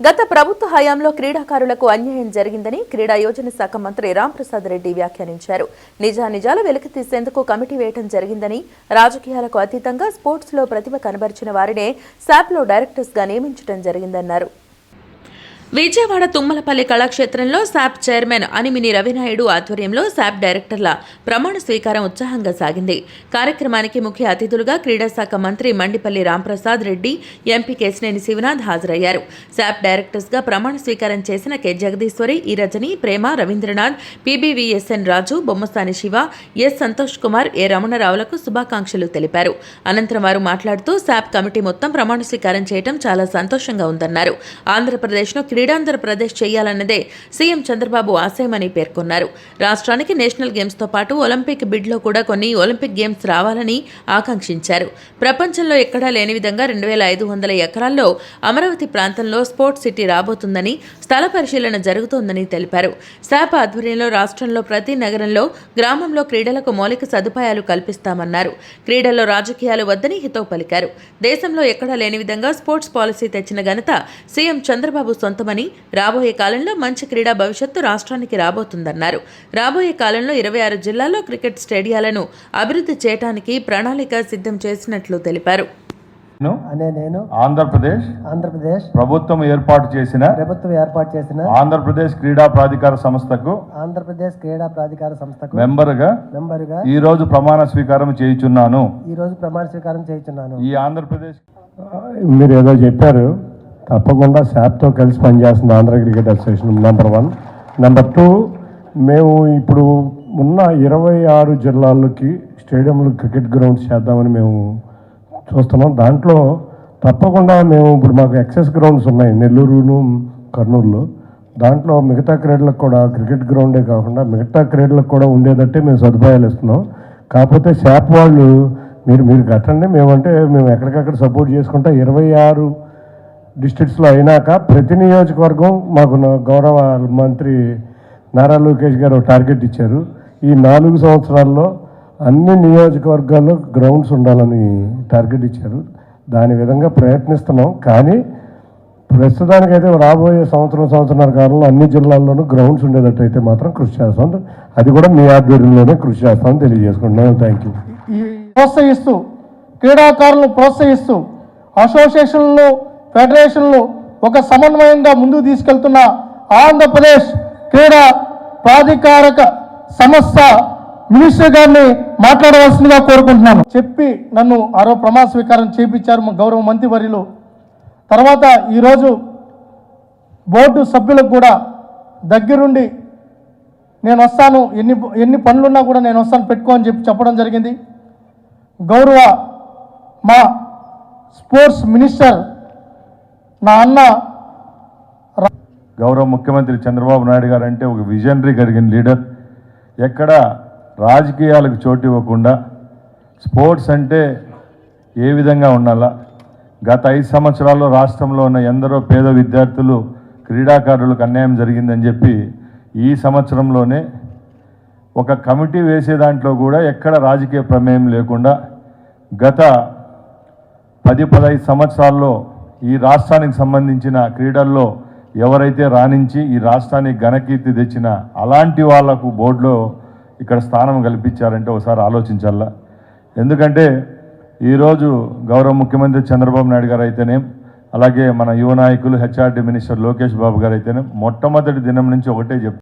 గత ప్రభుత్వ హయాంలో క్రీడాకారులకు అన్యాయం జరిగిందని క్రీడా యోజన శాఖ మంత్రి రాంప్రసాద్ రెడ్డి వ్యాఖ్యానించారు. నిజానిజాలు వెలికి తీసేందుకు కమిటీ వేయటం జరిగిందని రాజకీయాలకు అతీతంగా స్పోర్ట్స్లో ప్రతిభ కనబరిచిన వారినే శాప్లో డైరెక్టర్స్గా నియమించడం జరిగిందన్నారు. విజయవాడ తుమ్మలపల్లి కళాక్షేత్రంలో శాప్ చైర్మన్ అనిమిని రవినాయుడు ఆధ్వర్యంలో శాప్ డైరెక్టర్ల ప్రమాణ స్వీకారం ఉత్సాహంగా సాగింది. కార్యక్రమానికి ముఖ్య అతిథులుగా క్రీడా శాఖ మంత్రి మండిపల్లి రాంప్రసాద్ రెడ్డి ఎంపీ కేశినేని శివనాథ్ హాజరయ్యారు. శాప్ డైరెక్టర్స్గా ప్రమాణ స్వీకారం చేసిన K. Jagadeeswari E Prema Ravindranath PBVSN Raju Bommasani Siva S Santosh Kumar A. రమణరావులకు శుభాకాంక్షలు తెలిపారు. అనంతరం వారు మాట్లాడుతూ శాప్ కమిటీ మొత్తం ప్రమాణ స్వీకారం చేయడం చాలా సంతోషంగా ఉందన్నారు. ఆంధ్రప్రదేశ్ను క్రీడాంధ్రప్రదేశ్ చేయాలన్నదే సీఎం చంద్రబాబు ఆశయమని పేర్కొన్నారు. రాష్ట్రానికి నేషనల్ గేమ్స్తో పాటు ఒలింపిక్ బిడ్లో కూడా కొన్ని ఒలింపిక్ గేమ్స్ రావాలని ఆకాంక్షించారు. ప్రపంచంలో ఎక్కడా లేని విధంగా రెండు వేల ఐదు వందల ఎకరాల్లో అమరావతి ప్రాంతంలో స్పోర్ట్స్ సిటీ రాబోతుందని స్థల పరిశీలన జరుగుతోందని తెలిపారు. శాప్ ఆధ్వర్యంలో రాష్ట్రంలో ప్రతి నగరంలో గ్రామంలో క్రీడలకు మౌలిక సదుపాయాలు కల్పిస్తామన్నారు. క్రీడల్లో రాజకీయాలు వద్దని హితవు పలికారు. దేశంలో ఎక్కడా లేని విధంగా స్పోర్ట్స్ పాలసీ తెచ్చిన ఘనత సీఎం చంద్రబాబు సొంతమని రాబోయే కాలంలో మంచి క్రీడా భవిష్యత్తు రాష్ట్రానికి రాబోతుందన్నారు. రాబోయే కాలంలో ఇరవై ఆరు జిల్లాల్లో క్రికెట్ స్టేడియాలను అభివృద్ధి చేయడానికి ప్రణాళిక సిద్ధం చేసినట్లు తెలిపారు. నేను అనే నేను ఆంధ్రప్రదేశ్ ఆంధ్రప్రదేశ్ ప్రభుత్వం ఏర్పాటు చేసిన ప్రభుత్వం ఏర్పాటు చేసిన ఆంధ్రప్రదేశ్ క్రీడా ప్రాధికార సంస్థకు ఆంధ్రప్రదేశ్ క్రీడా ప్రాధికార సంస్థకు మెంబర్గా మెంబరుగా ఈ రోజు ప్రమాణ స్వీకారం చేయుచున్నాను. ఈ రోజు ప్రమాణ స్వీకారం చేయించున్నాను. ఈ ఆంధ్రప్రదేశ్ మీరు ఏదో చెప్పారు. తప్పకుండా శాప్తో కలిసి పనిచేస్తుంది Andhra cricket association number one. Number two మేము ఇప్పుడు ఉన్న ఇరవై ఆరు జిల్లాలకి స్టేడియంలు క్రికెట్ గ్రౌండ్స్ చేద్దామని మేము చూస్తున్నాం. దాంట్లో తప్పకుండా మేము ఇప్పుడు మాకు ఎక్సెస్ గ్రౌండ్స్ ఉన్నాయి నెల్లూరును కర్నూలులో. దాంట్లో మిగతా క్రీడలకు కూడా క్రికెట్ గ్రౌండే కాకుండా మిగతా క్రీడలకు కూడా ఉండేటట్టే మేము సదుపాయాలు ఇస్తున్నాం. కాకపోతే శాప్ వాళ్ళు మీరు మీరు కట్టండి మేమంటే మేము ఎక్కడికక్కడ సపోర్ట్ చేసుకుంటా ఇరవై ఆరు డిస్ట్రిక్ట్స్లో అయినాక ప్రతి నియోజకవర్గం మాకు గౌరవ మంత్రి నారా లోకేష్ గారు టార్గెట్ ఇచ్చారు. ఈ నాలుగు సంవత్సరాల్లో అన్ని నియోజకవర్గాల్లో గ్రౌండ్స్ ఉండాలని టార్గెట్ ఇచ్చారు. దాని విధంగా ప్రయత్నిస్తున్నాం. కానీ ప్రస్తుతానికైతే రాబోయే సంవత్సరం సంవత్సరాల కాలంలో అన్ని జిల్లాల్లోనూ గ్రౌండ్స్ ఉండేటట్టయితే మాత్రం కృషి చేస్తాం. అది కూడా మీ ఆధ్వర్యంలోనే కృషి చేస్తామని తెలియజేసుకుంటున్నాను. థ్యాంక్ యూ ప్రోత్సహిస్తూ క్రీడాకారులను ప్రోత్సహిస్తూ అసోసియేషన్లో ఫెడరేషన్లు ఒక సమన్వయంగా ముందుకు తీసుకెళ్తున్న ఆంధ్రప్రదేశ్ క్రీడా ప్రాధికారక సంస్థ మినిస్టర్ గారిని మాట్లాడవలసిందిగా కోరుకుంటున్నాను. చెప్పి నన్ను ఆరో ప్రమాణ స్వీకారం చేపించారు మా గౌరవ మంత్రివర్యులు తర్వాత ఈరోజు బోర్డు సభ్యులకు కూడా దగ్గరుండి నేను వస్తాను. ఎన్ని ఎన్ని పనులున్నా కూడా నేను వస్తాను పెట్టుకో అని చెప్పి చెప్పడం జరిగింది. గౌరవ మా స్పోర్ట్స్ మినిస్టర్ నా అన్న గౌరవ ముఖ్యమంత్రి చంద్రబాబు నాయుడు గారు అంటే ఒక విజనరీ కలిగిన లీడర్. ఎక్కడ రాజకీయాలకు చోటు ఇవ్వకుండా స్పోర్ట్స్ అంటే ఏ విధంగా ఉండాలా? గత ఐదు సంవత్సరాల్లో రాష్ట్రంలో ఉన్న ఎందరో పేద విద్యార్థులు క్రీడాకారులకు అన్యాయం జరిగిందని చెప్పి ఈ సంవత్సరంలోనే ఒక కమిటీ వేసే దాంట్లో కూడా ఎక్కడ రాజకీయ ప్రమేయం లేకుండా గత పది పదహైదు సంవత్సరాల్లో ఈ రాష్ట్రానికి సంబంధించిన క్రీడల్లో ఎవరైతే రాణించి ఈ రాష్ట్రానికి ఘనకీర్తి తెచ్చిన అలాంటి వాళ్ళకు బోర్డులో ఇక్కడ స్థానం కల్పించారంటే ఒకసారి ఆలోచించాలా? ఎందుకంటే ఈరోజు గౌరవ ముఖ్యమంత్రి చంద్రబాబు నాయుడు గారు అయితేనే అలాగే మన యువ నాయకులు హెచ్ఆర్డి మినిస్టర్ లోకేష్ బాబు గారు అయితేనే మొట్టమొదటి దినం నుంచి ఒకటే చెప్తారు